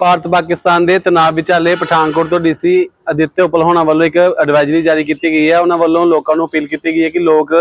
ਭਾਰਤ ਪਾਕਿਸਤਾਨ ਦੇ ਤਣਾਅ ਵਿਚਾਲੇ ਪਠਾਨਕੋਟ ਤੋਂ ਡੀਸੀ ਅਦਿੱਤਿਆ ਉਪਲ ਹੋਣਾ ਵੱਲੋਂ ਇੱਕ ਐਡਵਾਈਜ਼ਰੀ ਜਾਰੀ ਕੀਤੀ ਗਈ ਹੈ। ਉਹਨਾਂ ਵੱਲੋਂ ਲੋਕਾਂ ਨੂੰ ਅਪੀਲ ਕੀਤੀ ਗਈ ਹੈ ਕਿ ਲੋਕ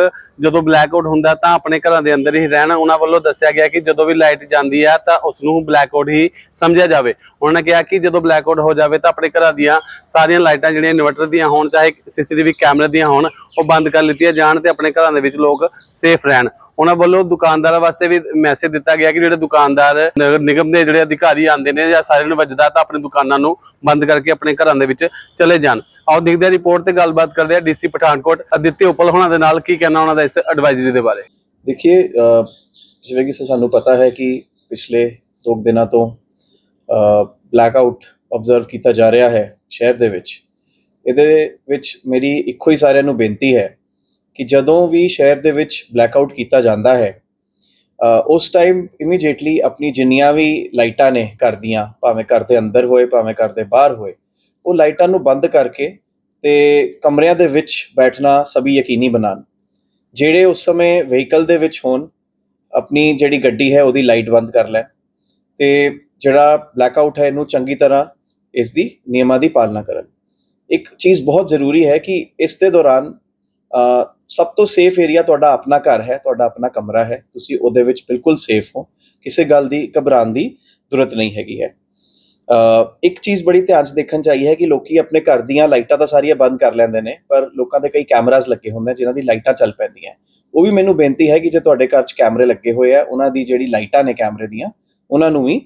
ਜਦੋਂ ਬਲੈਕ ਆਊਟ ਹੁੰਦਾ ਤਾਂ ਆਪਣੇ ਘਰਾਂ ਦੇ ਅੰਦਰ ਹੀ ਰਹਿਣ। ਉਹਨਾਂ ਵੱਲੋਂ ਦੱਸਿਆ ਗਿਆ ਕਿ ਜਦੋਂ ਵੀ ਲਾਈਟ ਜਾਂਦੀ ਹੈ ਤਾਂ ਉਸ ਨੂੰ ਬਲੈਕ ਆਊਟ ਹੀ ਸਮਝਿਆ ਜਾਵੇ। ਉਹਨਾਂ ਨੇ ਕਿਹਾ ਕਿ ਜਦੋਂ ਬਲੈਕ ਆਊਟ ਹੋ ਜਾਵੇ ਤਾਂ ਆਪਣੇ ਘਰਾਂ ਦੀਆਂ ਸਾਰੀਆਂ ਲਾਈਟਾਂ ਜਿਹੜੀਆਂ ਇਨਵਰਟਰ ਦੀਆਂ ਹੋਣ, ਚਾਹੇ ਸੀਸੀਟੀਵੀ ਕੈਮਰੇ ਦੀਆਂ ਹੋਣ ਉਹ ਬੰਦ ਕਰ ਲਿੱਤੀਆਂ ਜਾਣ ਤੇ ਆਪਣੇ ਘਰਾਂ ਦੇ ਵਿੱਚ ਲੋਕ ਸੇਫ ਰਹਿਣ। ਉਹਨਾਂ ਵੱਲੋਂ ਦੁਕਾਨਦਾਰਾਂ ਵਾਸਤੇ ਵੀ ਮੈਸੇਜ ਦਿੱਤਾ ਗਿਆ ਕਿ ਜਿਹੜੇ ਦੁਕਾਨਦਾਰ, ਨਗਰ ਨਿਗਮ ਦੇ ਜਿਹੜੇ ਅਧਿਕਾਰੀ ਆਉਂਦੇ ਨੇ ਜਾਂ ਸਾਰਿਆਂ ਨੂੰ ਵੱਜਦਾ ਤਾਂ ਆਪਣੀ ਦੁਕਾਨਾਂ ਨੂੰ ਬੰਦ ਕਰਕੇ ਆਪਣੇ ਘਰਾਂ ਦੇ ਵਿੱਚ ਚਲੇ ਜਾਣ। ਆਓ ਦੇਖਦੇ ਹਾਂ ਰਿਪੋਰਟ ਤੇ ਗੱਲਬਾਤ ਕਰਦੇ ਹਾਂ ਡੀਸੀ ਪਠਾਨਕੋਟ ਅਦਿੱਤਿ ਉਪਲ ਹੋਣਾ ਦੇ ਨਾਲ ਕੀ ਕਹਿਣਾ ਉਹਨਾਂ ਦਾ ਇਸ ਐਡਵਾਈਜ਼ਰੀ ਦੇ ਬਾਰੇ। ਦੇਖिए ਜਿਵੇਂ ਕਿ ਸਾਨੂੰ ਪਤਾ ਹੈ ਕਿ ਪਿਛਲੇ ਦੋ ਕੁ ਦਿਨਾਂ ਤੋਂ ਬਲੈਕ ਆਊਟ ਆਬਜ਼ਰਵ ਕੀਤਾ ਜਾ ਰਿਹਾ ਹੈ ਸ਼ਹਿਰ ਦੇ ਵਿੱਚ। ਇਹਦੇ ਵਿੱਚ ਮੇਰੀ ਇੱਕੋ ਹੀ ਸਾਰਿਆਂ ਨੂੰ ਬੇਨਤੀ ਹੈ ਕਿ ਜਦੋਂ ਵੀ ਸ਼ਹਿਰ ਦੇ ਵਿੱਚ ਬਲੈਕ ਆਊਟ ਕੀਤਾ ਜਾਂਦਾ ਹੈ ਉਸ ਟਾਈਮ ਇਮੀਡੀਏਟਲੀ ਆਪਣੀ ਜਿੰਨੀਆਂ ਵੀ ਲਾਈਟਾਂ ਨੇ ਘਰ ਦੀਆਂ, ਭਾਵੇਂ ਘਰ ਦੇ ਅੰਦਰ ਹੋਏ, ਭਾਵੇਂ ਘਰ ਦੇ ਬਾਹਰ ਹੋਏ, ਉਹ ਲਾਈਟਾਂ ਨੂੰ ਬੰਦ ਕਰਕੇ ਤੇ ਕਮਰਿਆਂ ਦੇ ਵਿੱਚ ਬੈਠਣਾ ਸਭੀ ਯਕੀਨੀ ਬਣਾਉਣ। ਜਿਹੜੇ ਉਸ ਸਮੇਂ ਵਹੀਕਲ ਦੇ ਵਿੱਚ ਹੋਣ, ਆਪਣੀ ਜਿਹੜੀ ਗੱਡੀ ਹੈ ਉਹਦੀ ਲਾਈਟ ਬੰਦ ਕਰ ਲੈਣ ਤੇ ਜਿਹੜਾ ਬਲੈਕ ਆਊਟ ਹੈ ਇਹਨੂੰ ਚੰਗੀ ਤਰ੍ਹਾਂ ਇਸ ਦੀ ਨਿਯਮਾਂ ਦੀ ਪਾਲਣਾ ਕਰਨ। ਇੱਕ ਚੀਜ਼ ਬਹੁਤ ਜ਼ਰੂਰੀ ਹੈ ਕਿ ਇਸ ਦੇ ਦੌਰਾਨ ਸਭ ਤੋਂ ਸੇਫ ਏਰੀਆ ਤੁਹਾਡਾ ਆਪਣਾ ਘਰ ਹੈ, ਤੁਹਾਡਾ ਆਪਣਾ ਕਮਰਾ ਹੈ, ਤੁਸੀਂ ਉਹਦੇ ਵਿੱਚ ਬਿਲਕੁਲ ਸੇਫ ਹੋ, ਕਿਸੇ ਗੱਲ ਦੀ ਘਬਰਾਉਣ ਦੀ ਜ਼ਰੂਰਤ ਨਹੀਂ ਹੈਗੀ ਹੈ। ਇੱਕ ਚੀਜ਼ ਬੜੀ ਧਿਆਨ 'ਚ ਦੇਖਣ ਚਾਹੀਏ ਹੈ ਕਿ ਲੋਕੀ ਆਪਣੇ ਘਰ ਦੀਆਂ ਲਾਈਟਾਂ ਤਾਂ ਸਾਰੀਆਂ ਬੰਦ ਕਰ ਲੈਂਦੇ ਨੇ, ਪਰ ਲੋਕਾਂ ਦੇ ਕਈ ਕੈਮਰਾਜ਼ ਲੱਗੇ ਹੁੰਦੇ ਆ ਜਿਨ੍ਹਾਂ ਦੀ ਲਾਈਟਾਂ ਚੱਲ ਪੈਂਦੀਆਂ। ਉਹ ਵੀ ਮੈਨੂੰ ਬੇਨਤੀ ਹੈ ਕਿ ਜੇ ਤੁਹਾਡੇ ਘਰ 'ਚ ਕੈਮਰੇ ਲੱਗੇ ਹੋਏ ਆ, ਉਹਨਾਂ ਦੀ ਜਿਹੜੀ ਲਾਈਟਾਂ ਨੇ ਕੈਮਰੇ ਦੀਆਂ, ਉਹਨਾਂ ਨੂੰ ਵੀ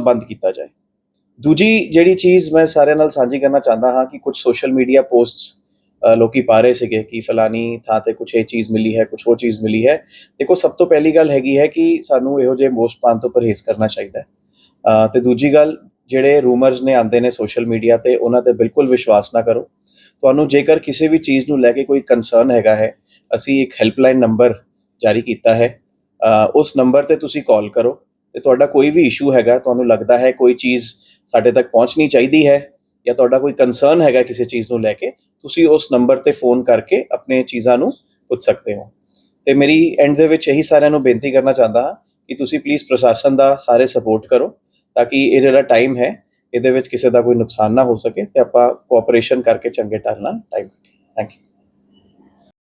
ਬੰਦ ਕੀਤਾ ਜਾਏ। ਦੂਜੀ ਜਿਹੜੀ ਚੀਜ਼ ਮੈਂ ਸਾਰਿਆਂ ਨਾਲ ਸਾਂਝੀ ਕਰਨਾ ਚਾਹੁੰਦਾ ਹਾਂ ਕਿ ਕੁਝ ਸੋਸ਼ਲ ਮੀਡੀਆ ਪੋਸਟਸ ਲੋਕੀ ਪਾ ਰਹੇ ਸੀਗੇ ਕਿ ਫਲਾਨੀ ਥਾਂ ਤੇ ਕੁਝ ਇਹ ਚੀਜ਼ ਮਿਲੀ ਹੈ ਕੁਝ ਉਹ ਚੀਜ਼ ਮਿਲੀ ਹੈ। ਦੇਖੋ, ਸਭ ਤੋਂ ਪਹਿਲੀ ਗੱਲ ਹੈਗੀ ਹੈ ਕਿ ਸਾਨੂੰ ਇਹੋ ਜਿਹੇ ਪੋਸਟ ਪਾਉਣ ਤੋਂ ਪਰਹੇਜ਼ ਕਰਨਾ ਚਾਹੀਦਾ ਹੈ। ਤੇ ਦੂਜੀ ਗੱਲ, ਜਿਹੜੇ ਰੂਮਰਸ ਨੇ ਆਉਂਦੇ ਨੇ ਸੋਸ਼ਲ ਮੀਡੀਆ ਤੇ, ਉਹਨਾਂ ਤੇ ਬਿਲਕੁਲ ਵਿਸ਼ਵਾਸ ਨਾ ਕਰੋ। ਤੁਹਾਨੂੰ ਜੇਕਰ ਕਿਸੇ ਵੀ ਚੀਜ਼ ਨੂੰ ਲੈ ਕੇ ਕੋਈ ਕੰਸਰਨ ਹੈਗਾ ਹੈ, ਅਸੀਂ ਇੱਕ ਹੈਲਪਲਾਈਨ ਨੰਬਰ ਜਾਰੀ ਕੀਤਾ ਹੈ। ਉਸ ਨੰਬਰ ਤੇ ਤੁਸੀਂ ਕਾਲ ਕਰੋ ਤੇ ਤੁਹਾਡਾ ਕੋਈ ਵੀ ਇਸ਼ੂ ਹੈਗਾ, ਤੁਹਾਨੂੰ ਲੱਗਦਾ ਹੈ ਕੋਈ ਚੀਜ਼ ਸਾਡੇ ਤੱਕ ਪਹੁੰਚਣੀ ਚਾਹੀਦੀ ਹੈ ਜਾਂ ਤੁਹਾਡਾ ਕੋਈ ਕੰਸਰਨ ਹੈਗਾ ਕਿਸੇ ਚੀਜ਼ ਨੂੰ ਲੈ ਕੇ, ਤੁਸੀਂ ਉਸ ਨੰਬਰ ਤੇ ਫੋਨ ਕਰਕੇ ਆਪਣੇ ਚੀਜ਼ਾਂ ਨੂੰ ਪੁੱਛ ਸਕਦੇ ਹੋ। ਤੇ ਮੇਰੀ ਐਂਡ ਦੇ ਵਿੱਚ ਇਹੀ ਸਾਰਿਆਂ ਨੂੰ ਬੇਨਤੀ ਕਰਨਾ ਚਾਹੁੰਦਾ ਹਾਂ ਕਿ ਤੁਸੀਂ ਪਲੀਜ਼ ਪ੍ਰਸ਼ਾਸਨ ਦਾ ਸਾਰੇ ਸਪੋਰਟ ਕਰੋ ਤਾਂ ਕਿ ਇਹ ਜਿਹੜਾ ਟਾਈਮ ਹੈ, ਇਹਦੇ ਵਿੱਚ ਕਿਸੇ ਦਾ ਕੋਈ ਨੁਕਸਾਨ ਨਾ ਹੋ ਸਕੇ ਤੇ ਆਪਾਂ ਕੋਆਪਰੇਸ਼ਨ ਕਰਕੇ ਚੰਗੇ ਢੰਗ ਨਾਲ ਟਾਈਮ ਥੈਂਕ ਯੂ